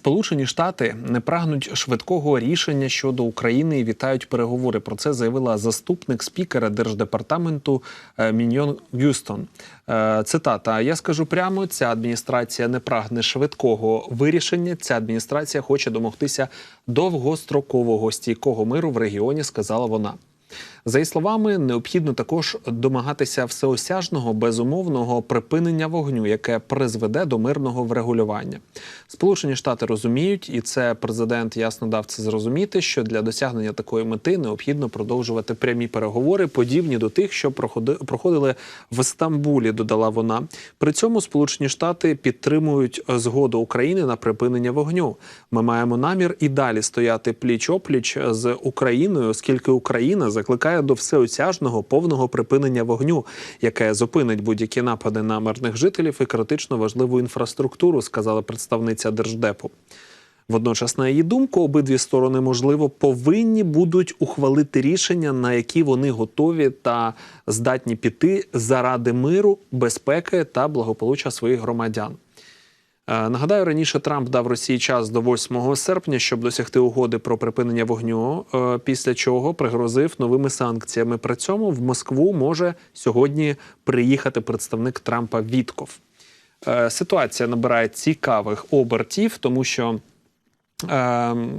Сполучені Штати не прагнуть швидкого рішення щодо України і вітають переговори. Про це заявила заступник спікера держдепартаменту е, Міньйон Гюстон. Е, Цитата: Я скажу прямо: ця адміністрація не прагне швидкого вирішення. Ця адміністрація хоче домогтися довгострокового стійкого миру в регіоні, сказала вона. За її словами, необхідно також домагатися всеосяжного безумовного припинення вогню, яке призведе до мирного врегулювання. Сполучені Штати розуміють, і це президент ясно дав це зрозуміти, що для досягнення такої мети необхідно продовжувати прямі переговори, подібні до тих, що проходили в Стамбулі. Додала вона. При цьому Сполучені Штати підтримують згоду України на припинення вогню. Ми маємо намір і далі стояти пліч опліч з Україною, оскільки Україна закликає до всеосяжного повного припинення вогню, яке зупинить будь-які напади на мирних жителів і критично важливу інфраструктуру, сказала представниця держдепу. Водночас, на її думку, обидві сторони, можливо, повинні будуть ухвалити рішення, на які вони готові та здатні піти заради миру, безпеки та благополуччя своїх громадян. Е, Нагадаю, раніше Трамп дав Росії час до 8 серпня, щоб досягти угоди про припинення вогню. е, Після чого пригрозив новими санкціями. При цьому в Москву може сьогодні приїхати представник Трампа Вітков. Е, Ситуація набирає цікавих обертів, тому що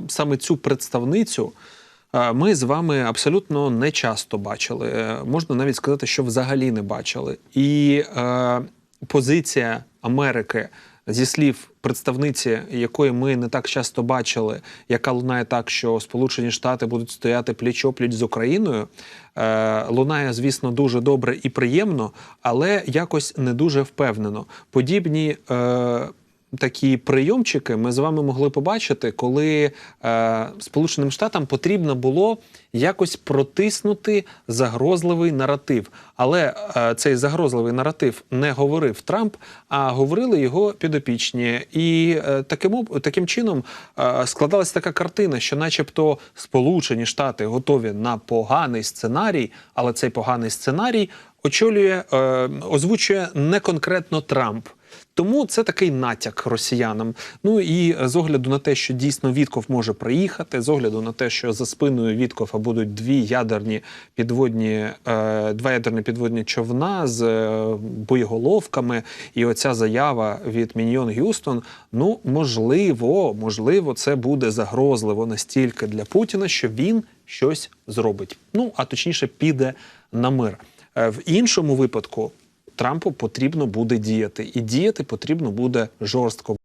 саме цю представницю ми з вами абсолютно не часто бачили. Можна навіть сказати, що взагалі не бачили. І позиція Америки зі слів представниці, якої ми не так часто бачили, яка лунає так, що Сполучені Штати будуть стояти пліч-опліч з Україною. Е, лунає, звісно, дуже добре і приємно, але якось не дуже впевнено. Подібні. Е, Такі прийомчики ми з вами могли побачити, коли е, Сполученим Штатам потрібно було якось протиснути загрозливий наратив. Але е, цей загрозливий наратив не говорив Трамп, а говорили його підопічні. І е, таким, таким чином е, складалась така картина, що, начебто, Сполучені Штати готові на поганий сценарій, але цей поганий сценарій очолює, е, озвучує не конкретно Трамп. Тому це такий натяк росіянам. Ну і з огляду на те, що дійсно Вітков може приїхати, з огляду на те, що за спиною Віткова будуть дві ядерні підводні, е, два ядерні підводні човна з е, боєголовками, і оця заява від Міньйон Гюстон. Ну можливо, можливо, це буде загрозливо настільки для Путіна, що він щось зробить. Ну а точніше, піде на мир. Е, В іншому випадку Трампу потрібно буде діяти, і діяти потрібно буде жорстко.